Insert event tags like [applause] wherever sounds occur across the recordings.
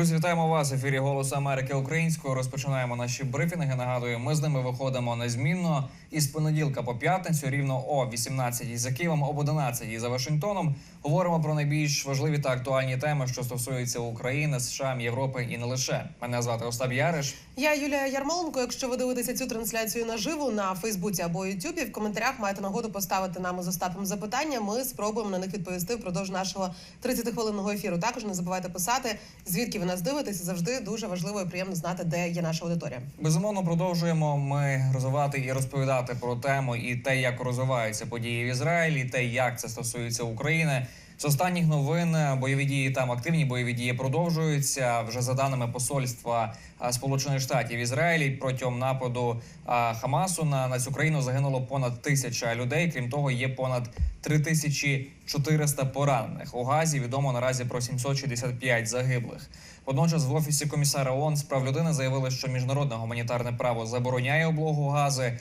Друзі, вітаємо вас. В ефірі Голосу Америки українською. Розпочинаємо наші брифінги. Нагадую, ми з ними виходимо незмінно із понеділка по п'ятницю, рівно о 18 за Києвом, об 11 за Вашингтоном. Говоримо про найбільш важливі та актуальні теми, що стосуються України, США, Європи і не лише. Мене звати Остап Яриш. Я Юлія Ярмоленко. Якщо ви дивитеся цю трансляцію наживо на Фейсбуці або Ютубі, в коментарях маєте нагоду поставити нам із Остапом запитання. Ми спробуємо на них відповісти впродовж нашого 30-хвилинного ефіру. Також не забувайте писати, звідки ви нас дивитеся. Завжди дуже важливо і приємно знати, де є наша аудиторія. Безумовно, продовжуємо ми розвивати і розповідати про тему і те, як розвиваються події в Ізраїлі, те, як це стосується України. З останніх новин е, бойові дії там активні бойові дії продовжуються. Вже за даними посольства Сполучених Штатів Ізраїлі протягом нападу Хамасу на, на цю країну загинуло понад тисяча людей. Крім того, є понад 3400 поранених. У Газі відомо наразі про 765 загиблих. Водночас в офісі комісара ООН з прав людини заявили, що міжнародне гуманітарне право забороняє облогу гази.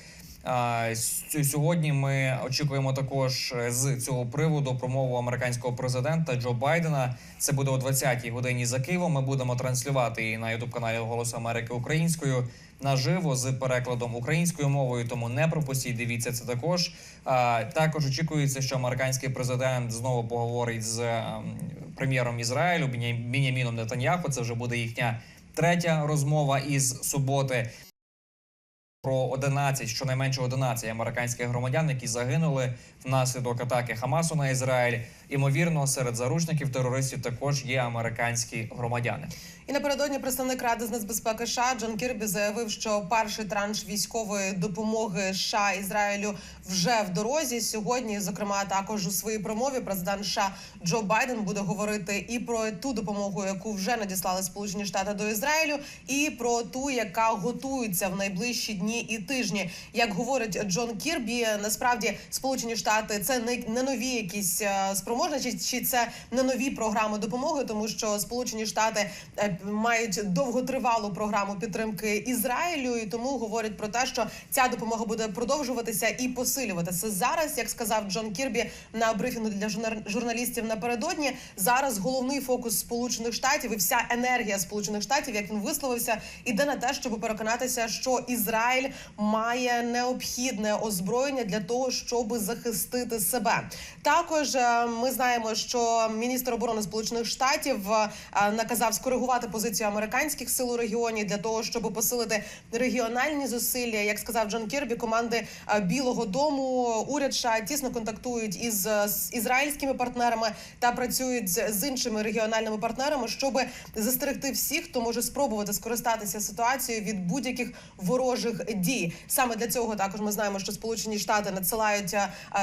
Сьогодні ми очікуємо також е, з цього приводу промову американського президента Джо Байдена. Це буде о 20-й годині за Києвом. Ми будемо транслювати її на ютуб каналі Голосу Америки українською наживо з перекладом українською мовою. Тому не пропустіть. Дивіться це також. Також очікується, що американський президент знову поговорить з ем, прем'єром Ізраїлю Беняміном Нетаньяху. Це вже буде їхня третя розмова із суботи. Про 11, щонайменше 11 американських громадян, які загинули внаслідок атаки Хамасу на Ізраїль. Імовірно, серед заручників терористів також є американські громадяни. І напередодні представник ради з нацбезпеки США Джон Кірбі заявив, що перший транш військової допомоги США Ізраїлю вже в дорозі. Сьогодні, зокрема, також у своїй промові президент США Джо Байден буде говорити і про ту допомогу, яку вже надіслали Сполучені Штати до Ізраїлю, і про ту, яка готується в найближчі дні і тижні. Як говорить Джон Кірбі, насправді Сполучені Штати це не, не нові якісь е, спроможності, чи чи це не нові програми допомоги, тому що Сполучені Штати е, мають довготривалу програму підтримки Ізраїлю, і тому говорять про те, що ця допомога буде продовжуватися і посилюватися. Зараз, як сказав Джон Кірбі на брифінгу для журна- журналістів напередодні, зараз головний фокус Сполучених Штатів і вся енергія Сполучених Штатів, як він висловився, іде на те, щоб переконатися, що Ізраїль має необхідне озброєння для того, щоб захистити себе. Також е, знаємо, що міністр оборони Сполучених Штатів е, наказав скоригувати позицію американських сил у регіоні для того, щоб посилити регіональні зусилля. Як сказав Джон Кірбі, команди е, Білого Дому, уряд США тісно контактують із е, ізраїльськими партнерами та працюють з іншими регіональними партнерами, щоб застерегти всіх, хто може спробувати скористатися ситуацією від будь-яких ворожих дій. Саме для цього також ми знаємо, що Сполучені Штати надсилають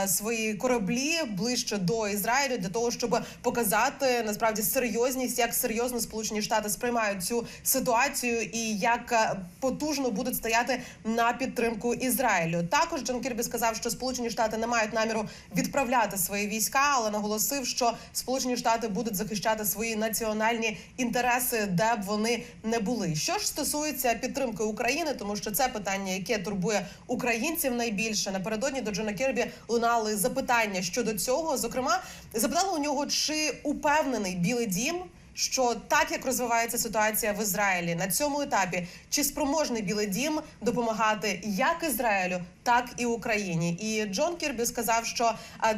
свої кораблі ближче до Ізраїлю для того, щоб показати насправді серйозність, як серйозно Сполучені Штати сприймають цю ситуацію і як е, потужно будуть стояти на підтримку Ізраїлю. Також Джон Кірбі сказав, що Сполучені Штати не мають наміру відправляти свої війська, але наголосив, що Сполучені Штати будуть захищати свої національні інтереси, де б вони не були. Що ж стосується підтримки України, тому що це питання, яке турбує українців найбільше. Напередодні до Джона Кірбі лунали запитання щодо цього. Зокрема, запитали у нього, чи упевнений Білий Дім. Що так як розвивається ситуація в Ізраїлі на цьому етапі, чи спроможний Білий Дім допомагати як Ізраїлю, так і Україні? І Джон Кірбі сказав, що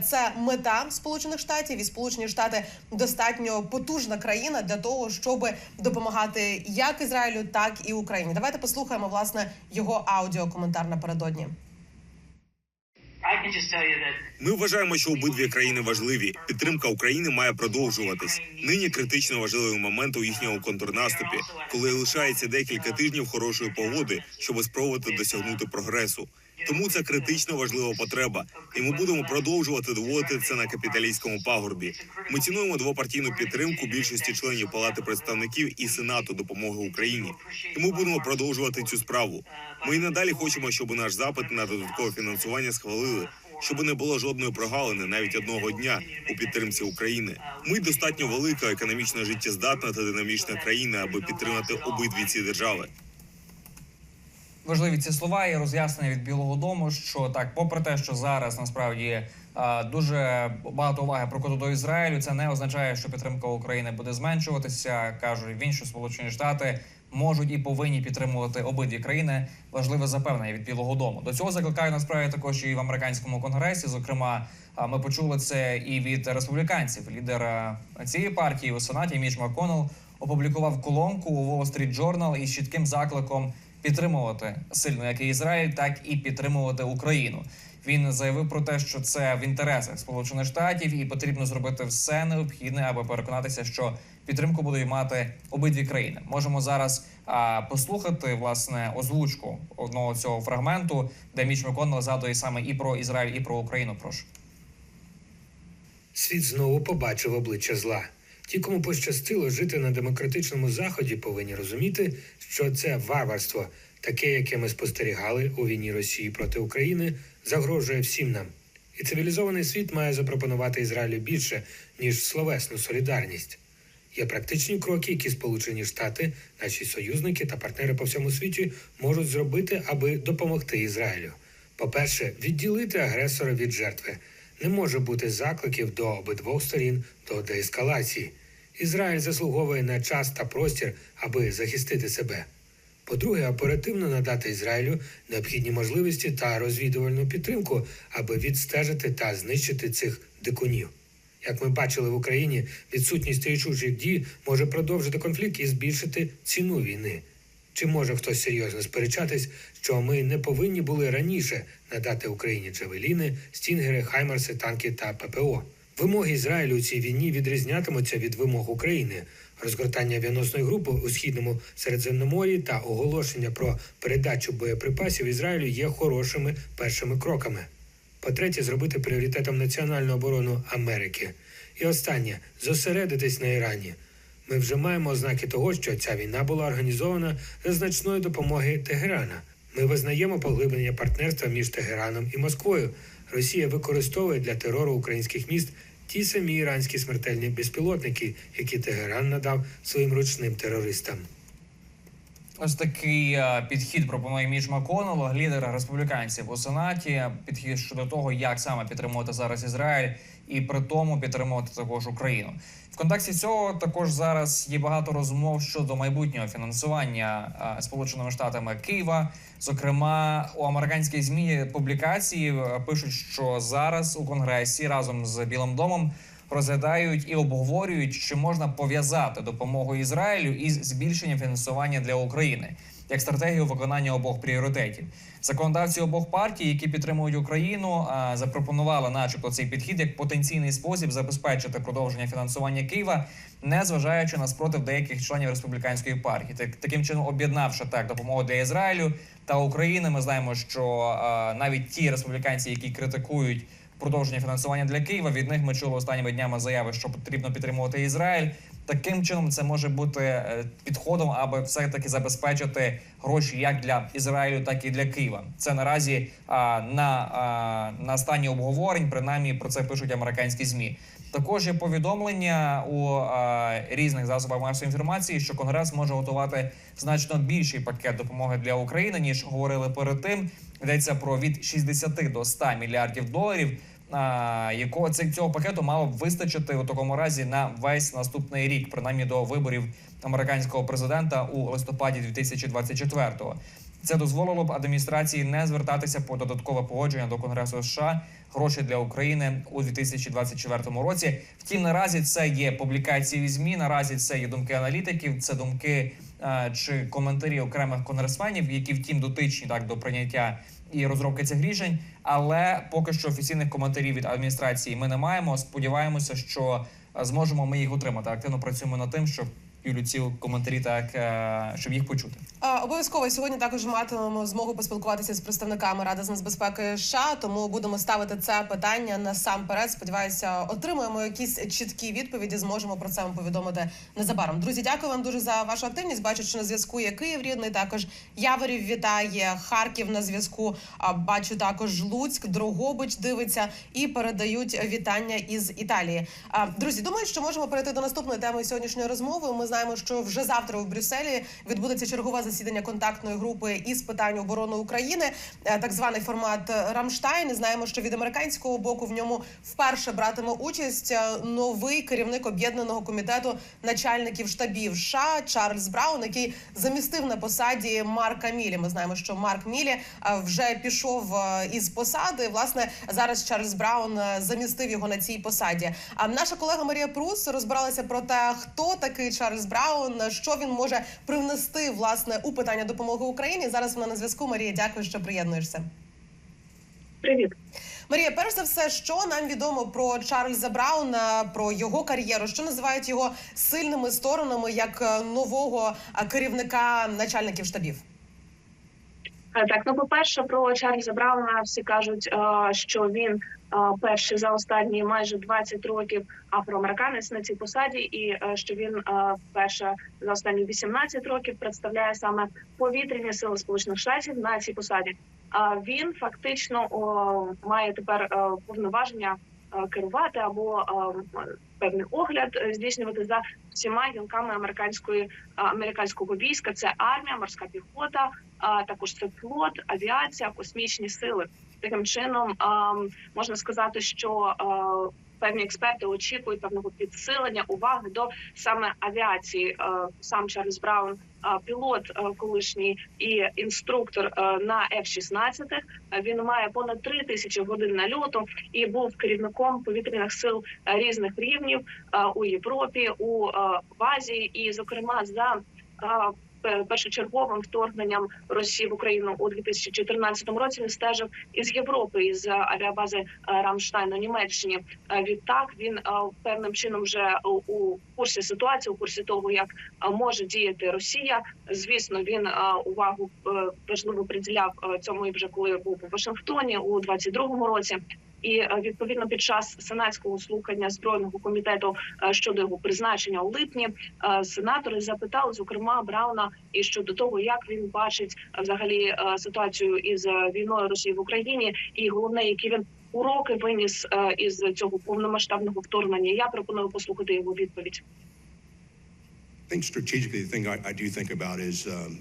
це мета Сполучених Штатів, і Сполучені Штати достатньо потужна країна для того, щоб допомагати як Ізраїлю, так і Україні. Давайте послухаємо власне його аудіокоментар напередодні. Ми вважаємо, що обидві країни важливі. Підтримка України має продовжуватись. Нині критично важливий момент у їхньому контрнаступі, коли лишається декілька тижнів хорошої погоди, щоб спробувати досягнути прогресу. Тому це критично важлива потреба, і ми будемо продовжувати доводити це на капіталійському пагорбі. Ми цінуємо двопартійну підтримку більшості членів Палати представників і Сенату допомоги Україні. І ми будемо продовжувати цю справу. Ми і надалі хочемо, щоб наш запит на додаткове фінансування схвалили, щоб не було жодної прогалини навіть одного дня у підтримці України. Ми достатньо велика, економічно життєздатна та динамічна країна, аби підтримати обидві ці держави. Важливі ці слова і роз'яснення від Білого Дому, що так, попри те, що зараз насправді дуже багато уваги прикладу до Ізраїлю. Це не означає, що підтримка України буде зменшуватися. кажуть він, що Сполучені Штати можуть і повинні підтримувати обидві країни. Важливе запевнення від Білого Дому. До цього закликаю насправді також і в американському конгресі. Зокрема, ми почули це і від республіканців. Лідер цієї партії у сенаті Міч Макконнелл опублікував колонку у Wall Street Journal із чітким закликом підтримувати сильно як і Ізраїль, так і підтримувати Україну. Він заявив про те, що це в інтересах Сполучених Штатів, і потрібно зробити все необхідне, аби переконатися, що підтримку будуть мати обидві країни. Можемо зараз а, послухати власне озвучку одного цього фрагменту, де Міч Макконнелл згадує саме і про Ізраїль, і про Україну. Прошу. Світ знову побачив обличчя зла. Ті, кому пощастило жити на демократичному заході, повинні розуміти, що це варварство, таке, яке ми спостерігали у війні Росії проти України, загрожує всім нам. І цивілізований світ має запропонувати Ізраїлю більше ніж словесну солідарність. Є практичні кроки, які Сполучені Штати, наші союзники та партнери по всьому світі можуть зробити, аби допомогти Ізраїлю. По-перше, відділити агресора від жертви. Не може бути закликів до обидвох сторін до деескалації. Ізраїль заслуговує на час та простір, аби захистити себе. По-друге, оперативно надати Ізраїлю необхідні можливості та розвідувальну підтримку, аби відстежити та знищити цих дикунів. Як ми бачили в Україні, відсутність рішучих дій може продовжити конфлікт і збільшити ціну війни. Чи може хтось серйозно сперечатись, що ми не повинні були раніше надати Україні джавеліни, стінгери, хаймарси, танки та ППО? Вимоги Ізраїлю у цій війні відрізнятимуться від вимог України. Розгортання авіаносної групи у східному Середземномор'ї та оголошення про передачу боєприпасів Ізраїлю є хорошими першими кроками. По-третє, зробити пріоритетом національну оборону Америки. І останнє зосередитись на Ірані. Ми вже маємо ознаки того, що ця війна була організована за значної допомоги Тегерана. Ми визнаємо поглиблення партнерства між Тегераном і Москвою. Росія використовує для терору українських міст ті самі іранські смертельні безпілотники, які Тегеран надав своїм ручним терористам. Ось такий е, підхід пропонує Міч Маконело, лідер республіканців у сенаті. Підхід щодо того, як саме підтримувати зараз Ізраїль, і при тому підтримувати також Україну. В контексті цього також зараз є багато розмов щодо майбутнього фінансування Сполученими Штатами Києва. Зокрема, у американській змі публікації е, пишуть, що зараз у конгресі разом з Білим домом розглядають і обговорюють, чи можна пов'язати допомогу Ізраїлю із збільшенням фінансування для України як стратегію виконання обох пріоритетів. Законодавці обох партій, які підтримують Україну, запропонували, начебто, цей підхід як потенційний спосіб забезпечити продовження фінансування Києва, не зважаючи на спротив деяких членів республіканської партії. Так таким чином, об'єднавши так допомогу для Ізраїлю та України, ми знаємо, що навіть ті республіканці, які критикують продовження фінансування для Києва. Від них ми чули останніми днями заяви, що потрібно підтримувати Ізраїль. Таким чином, це може бути е, підходом, аби все таки забезпечити гроші як для Ізраїлю, так і для Києва. Це наразі а, на, а, на стані обговорень. Принаймні про це пишуть американські змі. Також є повідомлення у а, різних засобах масової інформації, що Конгрес може готувати значно більший пакет допомоги для України ніж говорили перед тим. Йдеться про від 60 до 100 мільярдів доларів. Якого цього пакету мало б вистачити у такому разі на весь наступний рік, принаймні до виборів американського президента у листопаді 2024-го. Це дозволило б адміністрації не звертатися по додаткове погодження до Конгресу США гроші для України у 2024 році. Втім, наразі це є публікації змі. Наразі це є думки аналітиків, це думки чи коментарі окремих конгресменів, які втім дотичні так до прийняття і розробки цих рішень. Але поки що офіційних коментарів від адміністрації ми не маємо. Сподіваємося, що е, зможемо ми їх отримати. Активно працюємо над тим, щоб Юлю ці коментарі так е, щоб їх почути. Обов'язково сьогодні також матимемо змогу поспілкуватися з представниками Ради з нацбезпеки США, тому будемо ставити це питання насамперед. Сподіваюся, отримаємо якісь чіткі відповіді. Зможемо про це вам повідомити незабаром. Друзі, дякую вам дуже за вашу активність. Бачу, що на зв'язку є Київ рідний. Також Яворів вітає Харків на зв'язку. Бачу також Луцьк, Дрогобич дивиться і передають вітання із Італії. Друзі, думаю, що можемо перейти до наступної теми сьогоднішньої розмови. Ми знаємо. Знаємо, що вже завтра у Брюсселі відбудеться чергове засідання контактної групи із питань оборони України, е, так званий формат Рамштайн. Знаємо, що від американського боку в ньому вперше братиме участь е, новий керівник об'єднаного комітету начальників штабів США Чарльз Браун, який замістив на посаді Марка Мілі. Ми знаємо, що Марк Мілі е, вже пішов із посади. Власне, зараз Чарльз Браун замістив його на цій посаді. А наша колега Марія Прус розбиралася про те, хто такий Чарльз Браун, що він може привнести власне у питання допомоги Україні. Зараз вона на зв'язку. Марія, дякую, що приєднуєшся. Привіт. Марія, перш за все, що нам відомо про Чарльза Брауна, про його кар'єру, що називають його сильними сторонами як е, нового е, керівника начальників штабів. Е, Так, ну по-перше, про Чарльза Брауна всі кажуть, е, що він е, перший за останні майже 20 років афроамериканець на цій посаді, і що він е, вперше за останні 18 років представляє саме повітряні сили Сполучених Штатів на цій посаді. Він фактично має тепер повноваження керувати або певний огляд е, здійснювати за всіма гілками американської е, американського війська. Це армія, морська піхота, а також це флот, авіація, космічні сили. Таким чином можна сказати, що а, певні експерти очікують певного підсилення уваги до саме авіації. Сам Чарльз Браун, пілот колишній і інструктор на F-16. А, Він має понад три тисячі годин нальоту і був керівником повітряних сил різних рівнів у Європі, у Азії, і зокрема за першочерговим вторгненням Росії в Україну у 2014 році він стежив із Європи із е, авіабази е, Рамштайн у Німеччині. Е, Відтак він е, певним чином вже у- курсі ситуації, у курсі того, як е, може діяти Росія. Звісно, він е, увагу е, важливо приділяв е, цьому і вже коли був у Вашингтоні у 22-му році. І е, відповідно під час сенатського слухання збройного комітету е, щодо його призначення у липні е, сенатори запитали зокрема Брауна і щодо того, як він бачить взагалі ситуацію із війною Росії в Україні, і головне, які він уроки виніс із цього повномасштабного вторгнення. Я пропоную послухати його відповідь. Think strategically, the thing I, I do think about is um,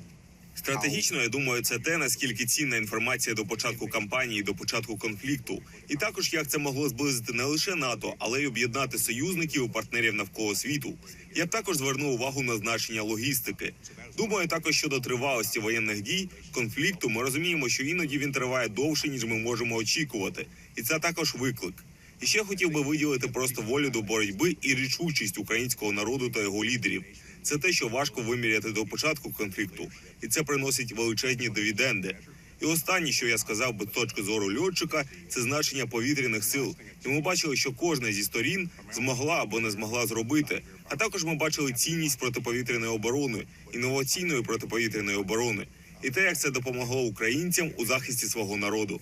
Стратегічно, я думаю, це те, наскільки цінна інформація до початку кампанії, до початку конфлікту, і також як це могло зблизити не лише НАТО, але й об'єднати союзників і партнерів навколо світу. Я також звернув увагу на значення логістики. Думаю, також щодо тривалості воєнних дій конфлікту. Ми розуміємо, що іноді він триває довше ніж ми можемо очікувати, і це також виклик. І ще хотів би виділити просто волю до боротьби і рішучість українського народу та його лідерів. Це те, що важко виміряти до початку конфлікту, і це приносить величезні дивіденди. І останнє, що я сказав би з точки зору льотчика, це значення повітряних сил. І ми бачили, що кожна зі сторін змогла або не змогла зробити. А також ми бачили цінність протиповітряної оборони, інноваційної протиповітряної оборони, і те, як це допомогло українцям у захисті свого народу.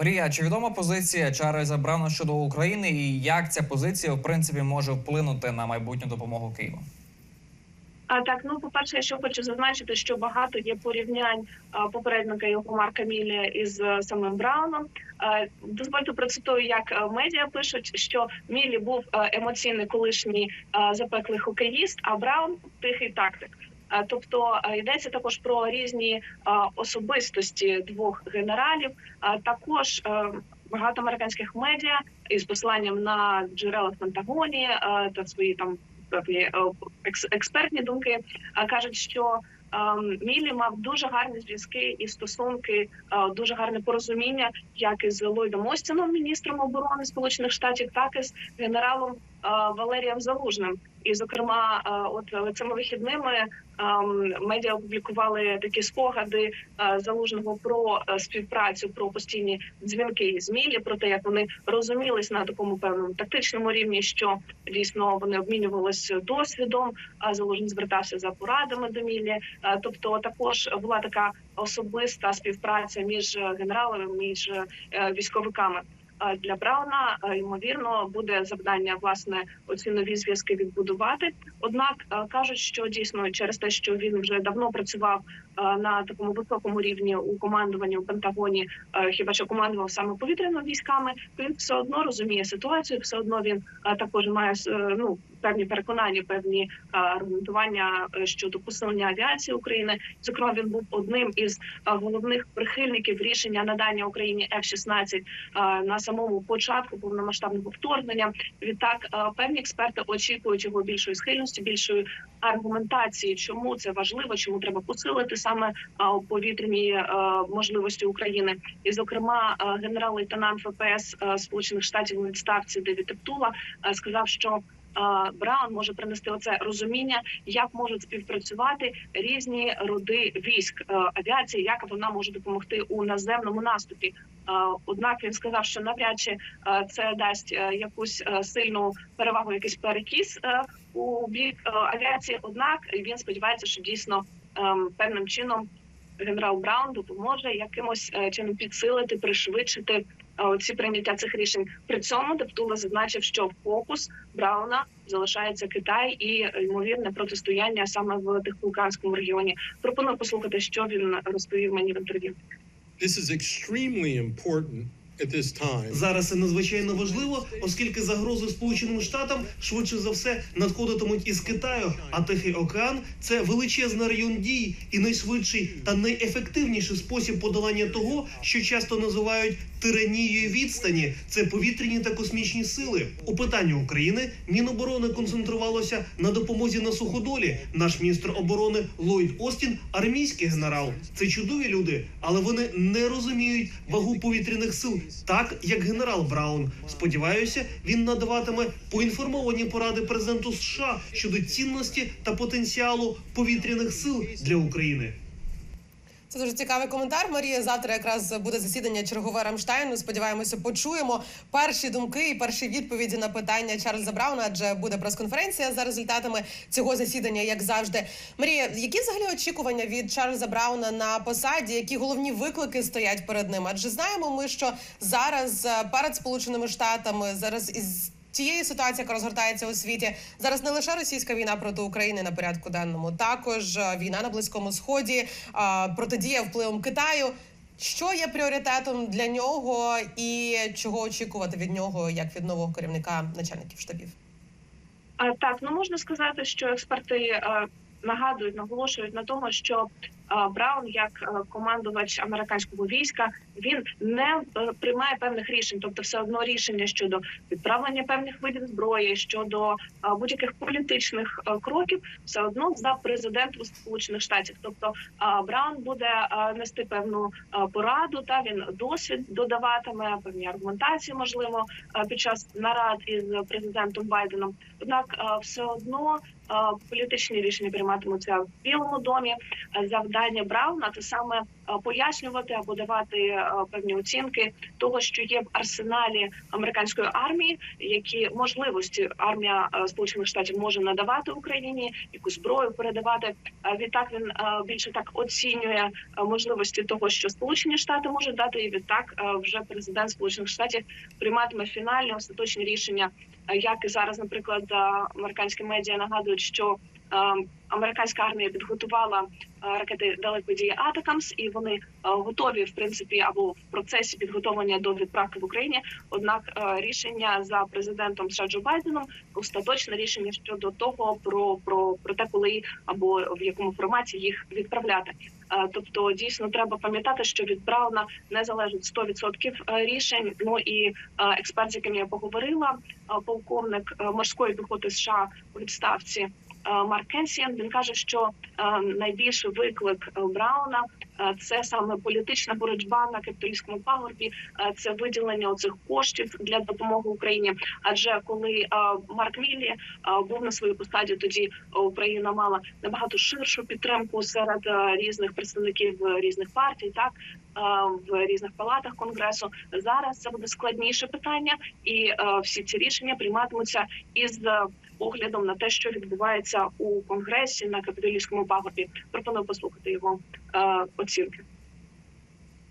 Марія, чи відома позиція Чарльза Брауна щодо України і як ця позиція в принципі може вплинути на майбутню допомогу Києву? А так, ну по перше, я ще хочу зазначити, що багато є порівнянь а, попередника його Марка Мілі із е, самим Брауном. А, Дозвольте процитую, як е, медіа пишуть, що Мілі був е, емоційний колишній е, запеклий хокеїст, а Браун тихий тактик. Тобто йдеться також про різні особистості двох генералів. Також е, багато американських медіа із посиланням на джерела в Пентагоні та свої там певні е, експертні думки кажуть, що ем, Мілі мав дуже гарні зв'язки і стосунки, е, дуже гарне порозуміння, як із Ллойдом Остіном, міністром оборони Сполучених Штатів, так і з генералом Валерієм Залужним. І, зокрема, е, от цими вихідними ем, медіа опублікували такі спогади е, залужного про е, співпрацю, про постійні дзвінки з Мілі, про те, як вони розумілись на такому певному тактичному рівні, що дійсно вони обмінювалися досвідом. А залужний звертався за порадами до Мілі. Е, Тобто, також була така особиста співпраця між е, генералами, між е, військовиками. Для Брауна е, ймовірно буде завдання власне оці нові зв'язки відбудувати. Однак е, кажуть, що дійсно через те, що він вже давно працював на такому високому рівні у командуванні у Пентагоні, е, хіба що командував саме повітряними військами, то він все одно розуміє ситуацію, все одно він е, також має е, ну певні переконання, певні е, аргументування е, щодо посилення авіації України. Зокрема, він був одним із е, головних прихильників рішення надання Україні F-16 е, на самому початку повномасштабного вторгнення. Відтак е, певні експерти очікують його більшої схильності, більшої аргументації, чому це важливо, чому треба посилити саме повітряні е, можливості України. І, зокрема, е, генерал-лейтенант ВПС е, Сполучених Штатів у відставці Девід Тептула е, сказав, що Браун може принести оце розуміння, як можуть співпрацювати різні роди військ авіації, як вона може допомогти у наземному наступі. Однак він сказав, що навряд чи це дасть якусь сильну перевагу, якийсь перекіс у бік авіації. Однак він сподівається, що дійсно певним чином генерал Браун допоможе якимось е, чином підсилити, пришвидшити е, ці прийняття цих рішень. При цьому Дептула зазначив, що фокус Брауна залишається Китай і е, ймовірне протистояння саме в Тихоокеанському регіоні. Пропоную послухати, що він розповів мені в інтерв'ю. This is extremely important. Зараз це надзвичайно важливо, оскільки загрози Сполученим Штатам швидше за все надходитимуть із Китаю. А Тихий океан це величезний район дій і найшвидший та найефективніший спосіб подолання того, що часто називають тиранією відстані. Це повітряні та космічні сили. У питанні України Міноборони концентрувалося на допомозі на суходолі. Наш міністр оборони Ллойд Остін армійський генерал. Це чудові люди, але вони не розуміють вагу повітряних сил так, як генерал Браун. Сподіваюся, він надаватиме поінформовані поради президенту США щодо цінності та потенціалу повітряних сил для України. Це дуже цікавий коментар. Марія завтра якраз буде засідання чергове Рамштайну. Сподіваємося, почуємо перші думки і перші відповіді на питання Чарльза Брауна. Адже буде прес-конференція за результатами цього засідання, як завжди. Марія, які взагалі очікування від Чарльза Брауна на посаді? Які головні виклики стоять перед ним? Адже знаємо ми, що зараз е, перед сполученими штатами зараз із Тієї ситуації, яка розгортається у світі, зараз не лише російська війна проти України на порядку денному, також е, війна на близькому сході, е, протидія впливом Китаю. Що є пріоритетом для нього, і чого очікувати від нього як від нового керівника начальників штабів? Так, ну можна сказати, що експерти е, нагадують, наголошують на тому, що Браун, як е, командувач американського війська, він не е, приймає певних рішень, тобто все одно рішення щодо відправлення певних видів зброї, щодо е, будь-яких політичних кроків, все одно здав президент Сполучених Штатів. Тобто Браун буде нести певну пораду, та він досвід додаватиме певні аргументації, можливо, під час нарад із президентом Байденом. Однак все одно політичні рішення прийматимуться в Білому домі. Е, Завдання Брауна це саме е, пояснювати або давати е, певні оцінки того, що є в арсеналі американської армії, які можливості армія е, Сполучених Штатів може надавати Україні, яку зброю передавати. Е, Відтак він е, більше так оцінює е, можливості того, що Сполучені Штати можуть дати, і відтак е, вже президент Сполучених Штатів прийматиме фінальні остаточні рішення. Е, Як і зараз, наприклад, е, американські медіа нагадують, що е, американська армія підготувала е, ракети далекої дії Атакамс, і вони е, готові в принципі або в процесі підготовлення до відправки в Україні. Однак е, рішення за президентом США Джо Байденом остаточне рішення щодо того про, про, про те, коли або в якому форматі їх відправляти. Тобто дійсно треба пам'ятати, що від Брауна не залежить 100% е, рішень. Ну і експерт, з яким я поговорила, полковник морської піхоти США у відставці. Е, Марк Кенсіан він каже, що е, найбільший виклик е, Брауна це саме політична боротьба на капітолійському пагорбі, це виділення оцих коштів для допомоги Україні. Адже коли Марк Міллі е, був на своїй посаді, тоді Україна мала набагато ширшу підтримку серед різних представників різних партій, так в різних палатах конгресу. Зараз це буде складніше питання, і всі ці рішення прийматимуться із е, оглядом на те, що відбувається у конгресі на капітолійському пагорбі. Пропоную послухати його е, оцінки.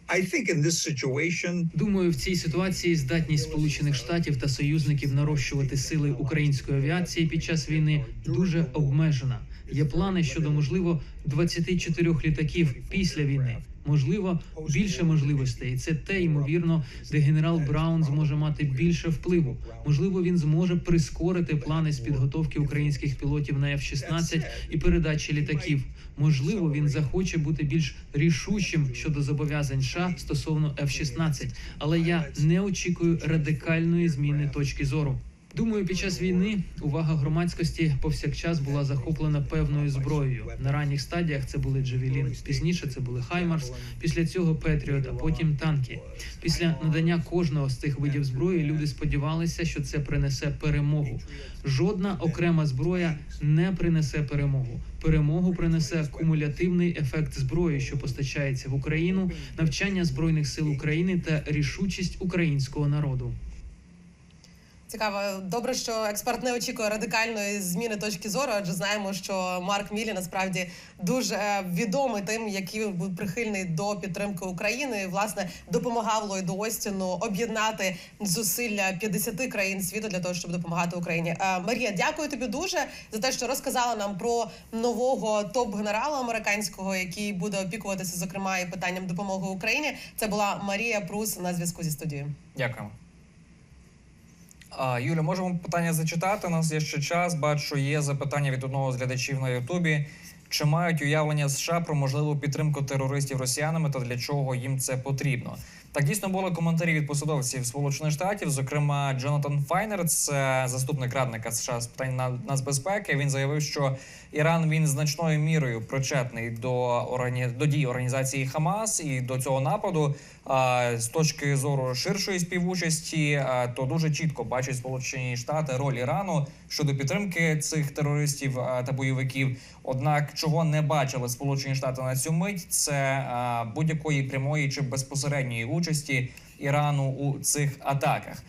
I think in this situation, Думаю, в цій ситуації здатність Сполучених Штатів та союзників нарощувати сили української авіації під час війни дуже обмежена. Є плани щодо можливо 24 літаків після війни. Можливо, більше можливостей. І це те, ймовірно, де генерал Браун зможе мати більше впливу. Можливо, він зможе прискорити плани з підготовки українських пілотів на F-16 і передачі літаків. Можливо, він захоче бути більш рішучим щодо зобов'язань США стосовно F-16. Але я не очікую радикальної зміни точки зору. Думаю, під час війни увага громадськості повсякчас була захоплена певною зброєю. На ранніх стадіях це були Джавелін, пізніше це були Хаймарс, після цього Петріот, а потім танки. Після надання кожного з цих видів зброї люди сподівалися, що це принесе перемогу. Жодна окрема зброя не принесе перемогу. Перемогу принесе кумулятивний ефект зброї, що постачається в Україну, навчання збройних сил України та рішучість українського народу. Цікаво, добре, що експерт не очікує радикальної зміни точки зору, адже знаємо, що Марк Мілі насправді дуже е, відомий тим, який був прихильний до підтримки України. І, власне, допомагав Ллойду Остіну об'єднати зусилля 50 країн світу для того, щоб допомагати Україні. Е, Марія, дякую тобі дуже за те, що розказала нам про нового топ-генерала американського, який буде опікуватися, зокрема, і питанням допомоги Україні. Це була Марія Прус на зв'язку зі студією. Дякуємо. Юля, можемо питання зачитати. У нас є ще час. Бачу, є запитання від одного з глядачів на Ютубі. Чи мають уявлення США про можливу підтримку терористів росіянами та для чого їм це потрібно? Так дійсно були коментарі від посадовців Сполучених Штатів. Зокрема, Джонатан Файнер, це заступник радника США з питань на- нацбезпеки. Він заявив, що Іран він значною мірою причетний до органі... до дій організації Хамас і до цього нападу. А з точки зору ширшої співучасті, а, то дуже чітко бачать Сполучені Штати роль Ірану щодо підтримки цих терористів та бойовиків. Однак, чого не бачили Сполучені Штати на цю мить, це будь-якої прямої чи безпосередньої участі Ірану у цих атаках.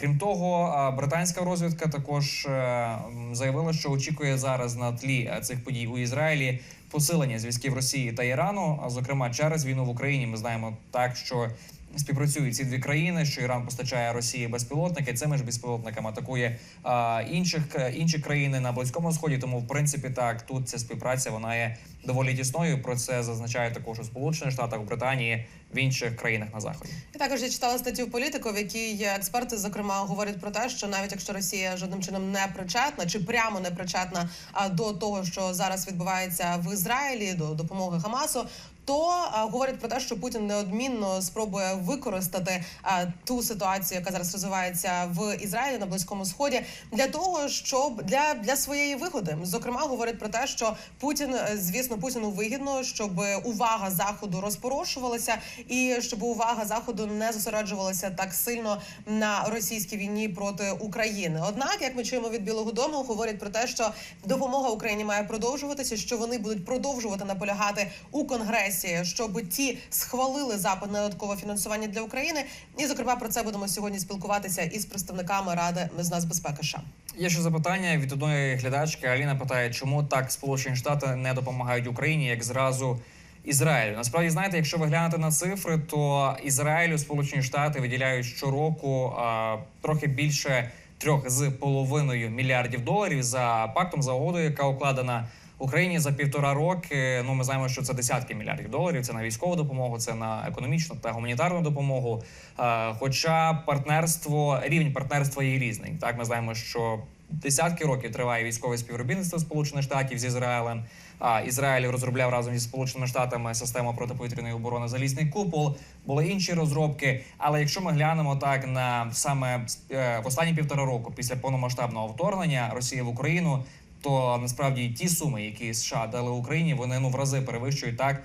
Крім того, британська розвідка також е, заявила, що очікує зараз на тлі е, цих подій у Ізраїлі посилення зв'язків Росії та Ірану. А зокрема, через війну в Україні ми знаємо так, що співпрацюють ці дві країни, що Іран постачає Росії безпілотники. Цими ж безпілотниками атакує а, інших е, інші країни на близькому сході. Тому, в принципі, так тут ця співпраця вона є доволі тісною. Про це зазначає також у Сполучених Штатах, у Британії, в інших країнах на заході. І також я читала статтю політику, в якій експерти зокрема говорять про те, що навіть якщо Росія жодним чином не причетна чи прямо не причетна до того, що зараз відбувається в Ізраїлі, до допомоги Хамасу. То а, говорять про те, що Путін неодмінно спробує використати а, ту ситуацію, яка зараз розвивається в Ізраїлі на близькому сході, для того, щоб для, для своєї вигоди. Зокрема, говорять про те, що Путін, е, звісно, Путіну вигідно, щоб увага заходу розпорошувалася, і щоб увага заходу не зосереджувалася так сильно на російській війні проти України. Однак, як ми чуємо від Білого Дому, говорять про те, що допомога Україні має продовжуватися, що вони будуть продовжувати наполягати у конгресі, щоб ті схвалили запит на додаткове фінансування для України. І зокрема про це будемо сьогодні спілкуватися із представниками ради з нацбезпеки США. Є ще запитання від одної глядачки. Аліна питає, чому так Сполучені Штати не допомагають Україні, як зразу Ізраїлю. Насправді, знаєте, якщо ви глянете на цифри, то Ізраїлю Сполучені Штати виділяють щороку а, трохи більше трьох з половиною мільярдів доларів за пактом за угодою, яка укладена. Україні за півтора роки. Ну ми знаємо, що це десятки мільярдів доларів. Це на військову допомогу, це на економічну та гуманітарну допомогу. Е, Хоча партнерство, рівень партнерства є різний. Так ми знаємо, що десятки років триває військове співробітництво Сполучених Штатів з Ізраїлем. А Ізраїль розробляв разом зі Сполученими Штатами систему протиповітряної оборони залізний купол. Були інші розробки. Але якщо ми глянемо так на саме е, в останні півтора року після повномасштабного вторгнення Росії в Україну, то насправді ті суми, які США дали Україні, вони ну в рази перевищують так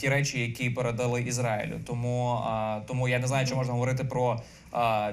ті речі, які передали Ізраїлю. Тому тому я не знаю, чи можна говорити про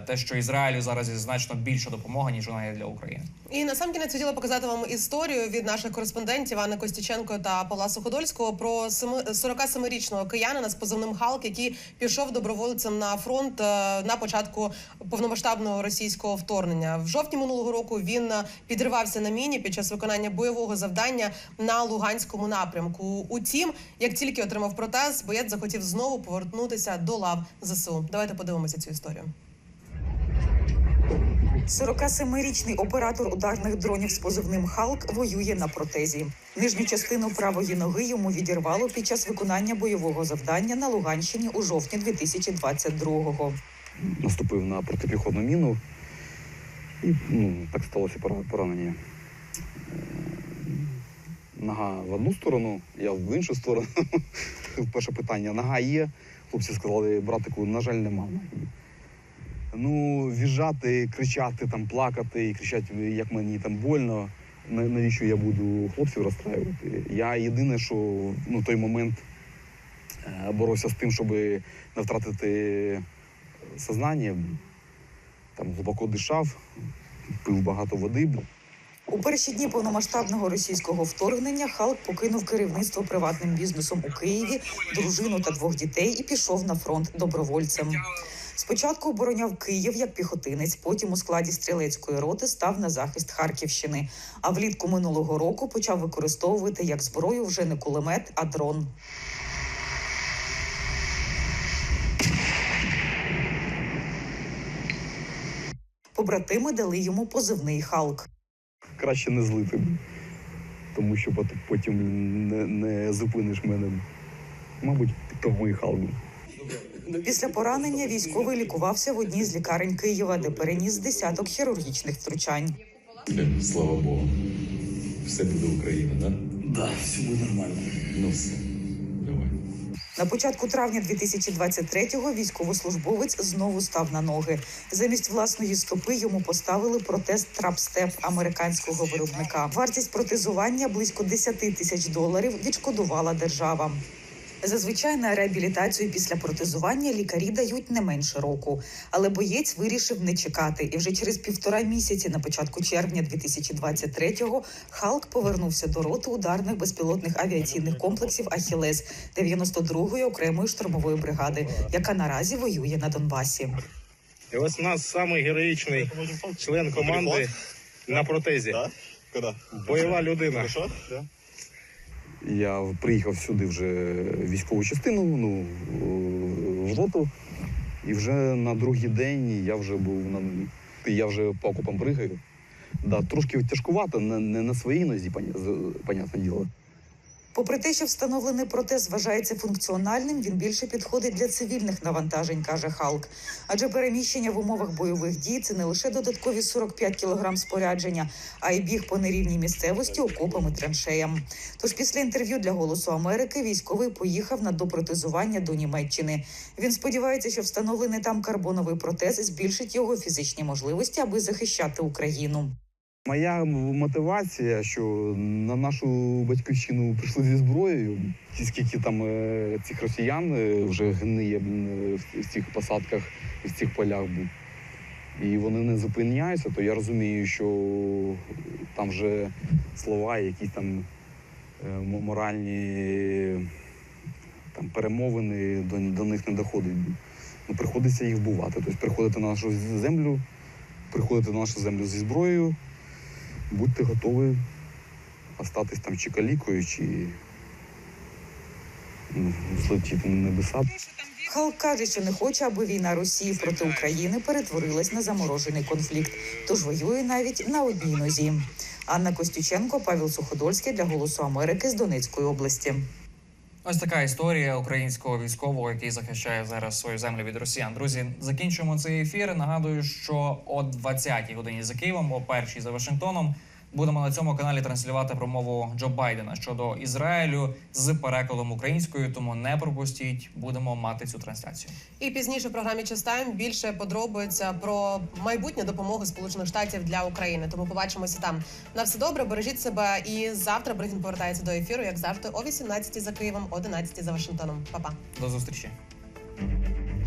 те, що Ізраїлю зараз значно більша допомога, ніж вона є для України. І на сам кінець хотіла показати вам історію від наших кореспондентів Анни Костюченко та Павла Суходольського про 47-річного киянина з позивним Халк, який пішов добровольцем на фронт е, на початку повномасштабного російського вторгнення. В жовтні минулого року він е, підривався на міні під час виконання бойового завдання на Луганському напрямку. Утім, як тільки отримав протез, боєць захотів знову повернутися до лав ЗСУ. Давайте подивимося цю історію. 47-річний оператор ударних дронів з позивним Халк воює на протезі. Нижню частину правої ноги йому відірвало під час виконання бойового завдання на Луганщині у жовтні 2022-го. наступив на протипіхотну міну. І ну, так сталося пора- поранення. Е, Нога в одну сторону, я в іншу сторону. [laughs] Перше питання: нога є. Хлопці сказали, братику, на жаль, нема. Ноги». Ну, віжати, кричати, там, плакати і кричати, як мені там больно. Навіщо я буду хлопців розстраювати? Я єдине, що ну, той момент е, боровся з тим, щоб не втратити сознання, там глибоко дишав, пив багато води. У перші дні повномасштабного російського вторгнення Халк покинув керівництво приватним бізнесом у Києві, дружину та двох дітей і пішов на фронт добровольцем. Спочатку обороняв Київ як піхотинець, потім у складі стрілецької роти став на захист Харківщини. А влітку минулого року почав використовувати як зброю вже не кулемет, а дрон. Побратими дали йому позивний Халк. Краще не злити, тому що потім не, не зупиниш мене. Мабуть, тому і халбу. Після поранення військовий лікувався в одній з лікарень Києва, де переніс десяток хірургічних втручань. Слава Богу. Все буде Україна, да? Да, все буде нормально. Ну все. Давай. На початку травня 2023-го військовослужбовець знову став на ноги. Замість власної стопи йому поставили протез трапстеп американського виробника. Вартість протезування близько 10 тисяч доларів відшкодувала держава. Зазвичай на реабілітацію після протезування лікарі дають не менше року, але боєць вирішив не чекати. І вже через півтора місяці, на початку червня 2023-го, Халк повернувся до роти ударних безпілотних авіаційних комплексів Ахілес 92-ї окремої штурмової бригади, яка наразі воює на Донбасі. І ось у нас самий героїчний член команди на протезі. Бойова людина. Я приїхав сюди вже військову частину, ну, в роту. І вже на другий день я вже був на я вже по окопам бригаю. Да, трошки тяжкувато, не, не на своїй нозі, понятне діло. Попри те, що встановлений протез вважається функціональним, він більше підходить для цивільних навантажень, каже Халк. Адже переміщення в умовах бойових дій це не лише додаткові 45 кілограм спорядження, а й біг по нерівній місцевості окопам і траншеям. Тож після інтерв'ю для Голосу Америки військовий поїхав на допротезування до Німеччини. Він сподівається, що встановлений там карбоновий протез збільшить його фізичні можливості, аби захищати Україну. Моя мотивація, що на нашу батьківщину прийшли зі зброєю, ті скільки там е, цих росіян е, вже гниє е, в- цих посадках і в цих полях. блін. І вони не зупиняються, то я розумію, що там вже слова, якісь там моральні там, перемовини до, до них не доходять. Ну, приходиться їх вбивати. Тобто приходити на нашу землю, приходити на нашу землю зі зброєю, будьте готові остатись там чи калікою, чи злетіти на небеса. Халк каже, що не хоче, аби війна Росії проти України перетворилась на заморожений конфлікт, тож воює навіть на одній нозі. Анна Костюченко, Павел Суходольський для Голосу Америки з Донецької області. Ось така історія українського військового, який захищає зараз свою землю від росіян. Друзі, закінчуємо цей ефір. Нагадую, що о 20-й годині за Києвом, о першій за Вашингтоном, будемо на цьому каналі транслювати промову Джо Байдена щодо Ізраїлю з перекладом українською. Тому не пропустіть, будемо мати цю трансляцію. І пізніше в програмі Частайм більше подробиться про майбутнє допомоги Сполучених Штатів для України. Тому побачимося там. На все добре, бережіть себе. І завтра Бригін повертається до ефіру, як завжди, о 18 за Києвом, 11 за Вашингтоном. Па-па. До зустрічі.